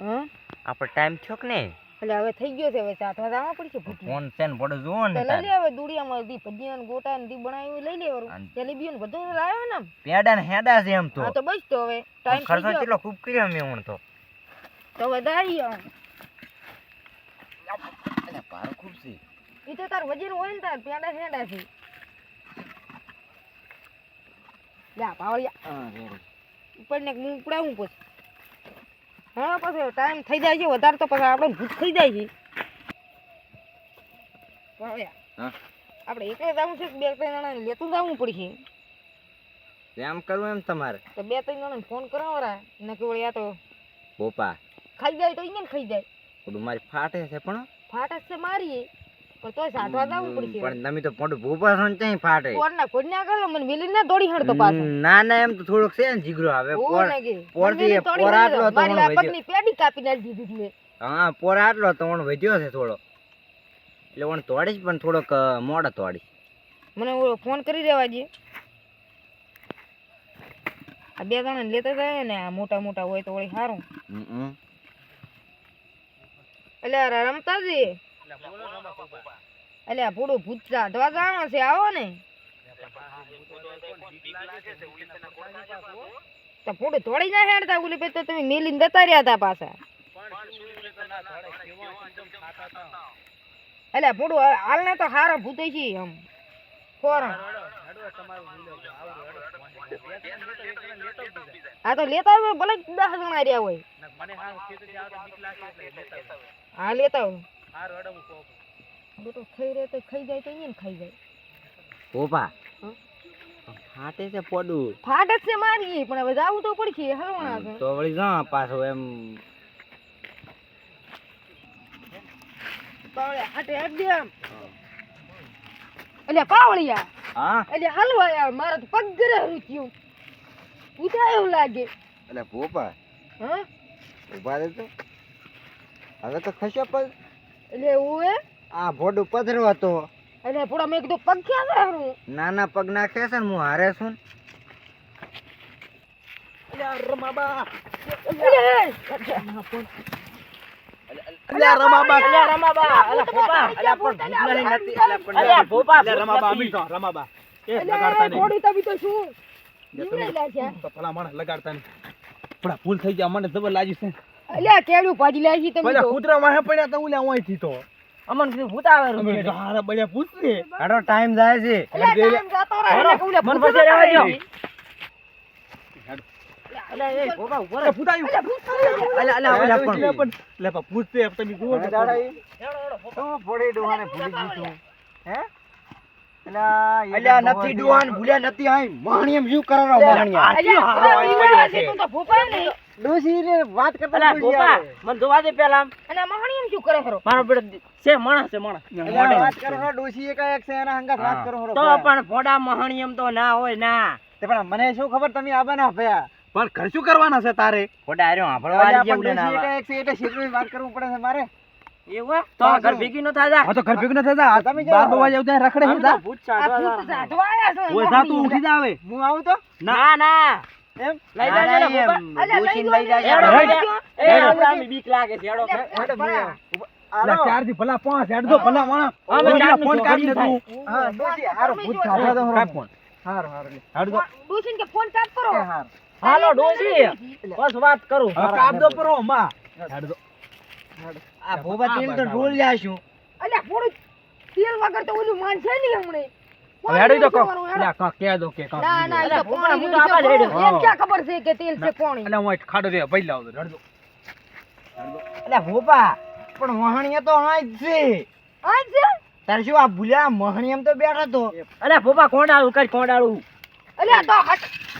હા? આપણે ટાઈમ થયો કે નહીં? એટલે હવે થઈ ગયો છે હવે સાતવા જવા પડશે ભૂખી ફોન છે ને પડે જો ને લઈ લે. હવે દુડિયામાં દી ભજીયા ને ગોટા ને દી બનાવી લઈ લે વરું. અન- જલેબીઓ ને બધું લાવ્યો ને પેડા ને હેડા છે એમ તો. હા તો બસ તો હવે. ટાઈમ ખર્ચો કેટલો ખૂબ કર્યો મેં હું તો. તો વધારી આવ અરે ભારો ખૂબ છે. ઈ તો તાર વજન હોય ને તાર પેડા હેડા છે. લ્યા પાવળિયા ઉપર ને હું ઉપડાવું પછી. હા પછી ટાઈમ થઈ જાય છે વધારે તો પછી આપણે ભૂત થઈ જાય છે. આપણે એકલે જવું છે બે ત્રણ જણાને લેતું જવું પડશે? એમ કરવું એમ તમારે. તો બે ત્રણ જણાને ફોન કરાવરા ને કે વળી આ તો બોપા. ખાઈ જાય તો અહીંયા ખાઈ જાય? મારી ફાટે છે પણ. ફાટે છે મારી પણ તોય સાધવા જવું પડશે. પણ તમે તો મોટું ભૂપા છો ને ત્યાં ફાટે. કોરના કોડના કરો મને મિલી ના દોડી હણતો પાછો. ના ના એમ તો થોડોક છે ને જીગરો હવે પોર પોરથી પોર આટલો તો મારી હું આ વધ્યો. પગની પેડી કાપી નાખી દીધી મેં. હા પોર આટલો તો વણ વધ્યો છે થોડો. એટલે વણ તોડીશ પણ થોડોક મોડો તોડીશ. મને ફોન કરી દેવા દે. આ બે જણા લેતા જાય ને આ મોટા મોટા હોય તો વળી સારું. એટલે રમતા રમતાજી એટલે પૂરું ભૂતરા તો જાણો છે આવો ને. તો પૂરું તોડી ના હેડતા ઓલી પછી તો તમે મેલીને જતા રહ્યા હતા. પાછા એટલે પૂરું હાલને તો હારા ભૂતે છે આમ. ખોરણ હા તો લેતા હોય ભલે દસ જણા રહ્યા હોય હા લેતા હોય. બેટો ખાઈ રહે તો ખાઈ જાય તો ને ખાઈ જાય. ભોપા ફાટે છે પડું. ફાટે છે મારી પણ હવે જાવું તો પડખી હલવાના છે. તો વળી જા પાછો એમ. પાવળે હાટે હાટ દે એટલે પાવળિયા. હા? એટલે હલવા યાર મારે તો પગ ગરે રૂચ્યું. પૂછા એવું લાગે. એટલે પોપા હા? ઊભા રહે તો હવે તો ખસ્યા પગ. એટલે એવું હે? આ ભોડું પધરો હતો. એટલે પૂરા મેં કીધું પગ ક્યાં છે હું નાના પગ નાખે છે ને હું હારે છું અલ્યા રમાબા. અલ્યા રમાબા. અલ્યા ભોપા. અલ્યા પણ ભૂત નહીં નથી અલ્યા પણ અલ્યા ફોપા રમાબા અમી તો રમાબા. એ લગાડતા નહીં. થોડી તબી તો શું? નીવડેલા છે ભલા માણસ લગાડતા નહીં. થોડા ભૂલ થઈ ગયા મને જબર લાગી છે. અલ્યા કેડું ભાજી છે તમે તો. કૂતરા માહે પડ્યા તો ઉલ્યા ઓયથી તો. અમન કીધું ભૂત આવે રૂમ કે હારા બળ્યા પૂછશે. હાડો ટાઈમ જાય છે. અલ્યા ટાઈમ જતો રહે. એટલે કહું લે મન પછી રહેવા લે હે? અલ્યા નથી ડોહાને ભૂલ્યા નથી આઈ. એમ શું કરો રો ડોસી રે વાત કરતા ગોપા આવે. મને જોવા દે પેલા અને મહાણી એમ શું કરે ખરો? મારો બેટો છે માણસ છે માણસ. વાત કરો રો ડોસી એકાએક છે એના હંગાત વાત કરો રો તો પણ ફોડા મહાણી એમ તો ના હોય ના. તે પણ મને શું ખબર તમે આબા ના ભયા. પણ ઘર શું કરવાના છે તારે? આર્યો હાંભળવા છે એટલે વાત કરવું પડે છે મારે. એવું? તો ઘર ભેગી નો થાય જા. હા તો ઘર ભેગું ન થતા તમે બાર બવા જાવ ત્યાં રખડે હું જા. ભૂત આ ભૂત જા. આયા છે, ઓય જા તું ઉઠી જા હવે. હું આવું તો? ના ના. એમ? લઈ જાજો લઈ. એ. બીક લાગે છે. હેડો. ચારથી ભલા પાંચ ભલા ફોન કાઢી. તું હા હારો ભૂત ફોન. હારો હારો કે ફોન કરો. એ હાલો ડોશી. બસ વાત કરું. કાપ દો પરો માં. હેડ આ ભોબા તેલ તો ઢોલ જાશું. અલ્યા થોડું તેલ વગર તો ઓલું માન છે ને હમણે. હેડી દો કો પાણી કા કે દો કે કા ના ના તો પાણી હું તો આવા જ રેડશે, એમ ક્યાં ખબર છે કે તેલ છે પાણી? એટલે હું ખાડો દે ભાઈ લાવ દો હેડ એટલે ભોપા પણ મહાણીયા તો હા છે. આ છે? તારે શું આ ભૂલ્યા? મહાણી એમ તો બેઠા તો. અલ્યા ભોપા કોંડાળું કઈ કોંડાળું. અલ્યા તો હટ.